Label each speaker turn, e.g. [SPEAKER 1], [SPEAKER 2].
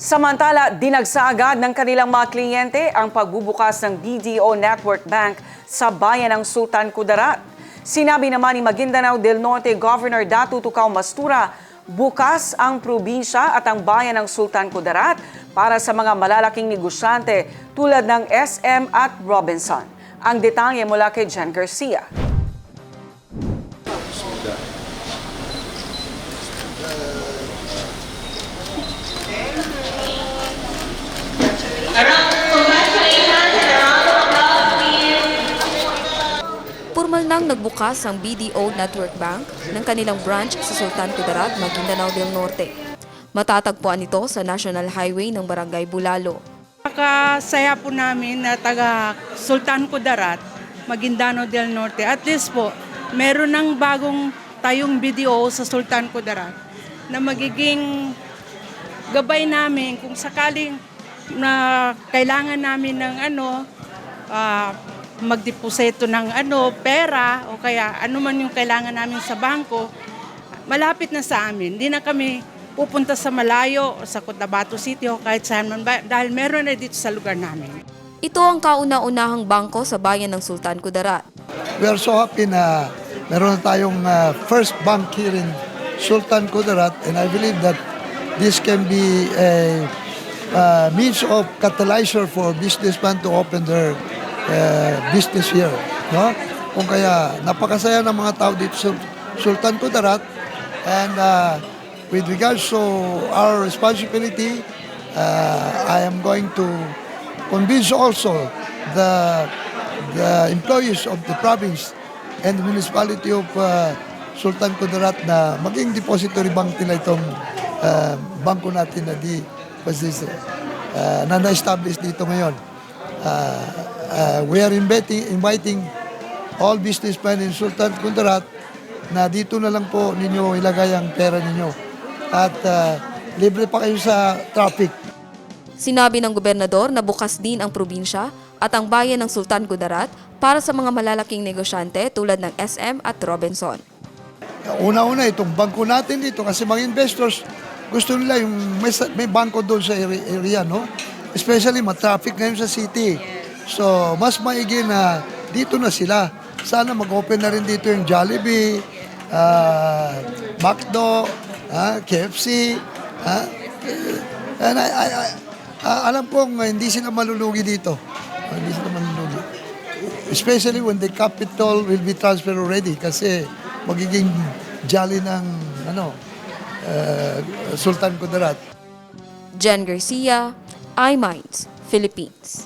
[SPEAKER 1] Samantala, dinagsa agad ng kanilang mga kliyente ang pagbubukas ng BDO Network Bank sa bayan ng Sultan Kudarat. Sinabi naman ni Maguindanao del Norte Governor Datu Tukaw Mastura, bukas ang probinsya at ang bayan ng Sultan Kudarat para sa mga malalaking negosyante tulad ng SM at Robinson. Ang detalye mula kay Jen Garcia.
[SPEAKER 2] Formal nang nagbukas ang BDO Network Bank ng kanilang branch sa Sultan Kudarat, Maguindanao del Norte. Matatagpuan ito sa National Highway ng Barangay Bulalo.
[SPEAKER 3] Nakasaya po namin na taga Sultan Kudarat, Maguindano del Norte. At least po, meron ng bagong tayong video sa Sultan Kudarat na magiging gabay namin kung sakaling na kailangan namin ng ano, ah, magdeposito ng ano, pera o kaya ano man yung kailangan namin sa bangko, malapit na sa amin. Hindi na kami pupunta sa malayo o sa Cotabato City o kahit saan man ba, dahil meron na dito sa lugar namin.
[SPEAKER 2] Ito ang kauna-unahang bangko sa bayan ng Sultan Kudarat.
[SPEAKER 4] We are so happy na meron na tayong uh, first bank here in Sultan Kudarat and I believe that this can be a uh, means of catalyzer for businessmen to open their uh, business here. No? Kung kaya napakasaya ng mga tao dito sa Sultan Kudarat and uh, with regards to our responsibility, uh, I am going to convince also the the employees of the province and the municipality of uh, Sultan Kudarat na maging depository bank nila itong uh, bangko natin na di Pasisre, uh, na na-establish dito ngayon. Uh, uh, we are inviting, inviting all businessmen in Sultan Kudarat na dito na lang po ninyo ilagay ang pera ninyo. At uh, libre pa kayo sa traffic.
[SPEAKER 2] Sinabi ng gobernador na bukas din ang probinsya at ang bayan ng Sultan Kudarat para sa mga malalaking negosyante tulad ng SM at Robinson.
[SPEAKER 4] Una-una itong bangko natin dito kasi mga investors gusto nila yung may, may bangko doon sa area, area, no? Especially ma-traffic ngayon sa city. So, mas maigi na dito na sila. Sana mag-open na rin dito yung Jollibee, ah, McDo, ah, KFC, ah. And I, I, I- ah, alam pong hindi sila malulugi dito. Ah, Hindi sila malulugi. Especially when the capital will be transferred already kasi magiging jolly ng ano, uh, Sultan Kudarat.
[SPEAKER 2] Jen Garcia, iMinds, Philippines.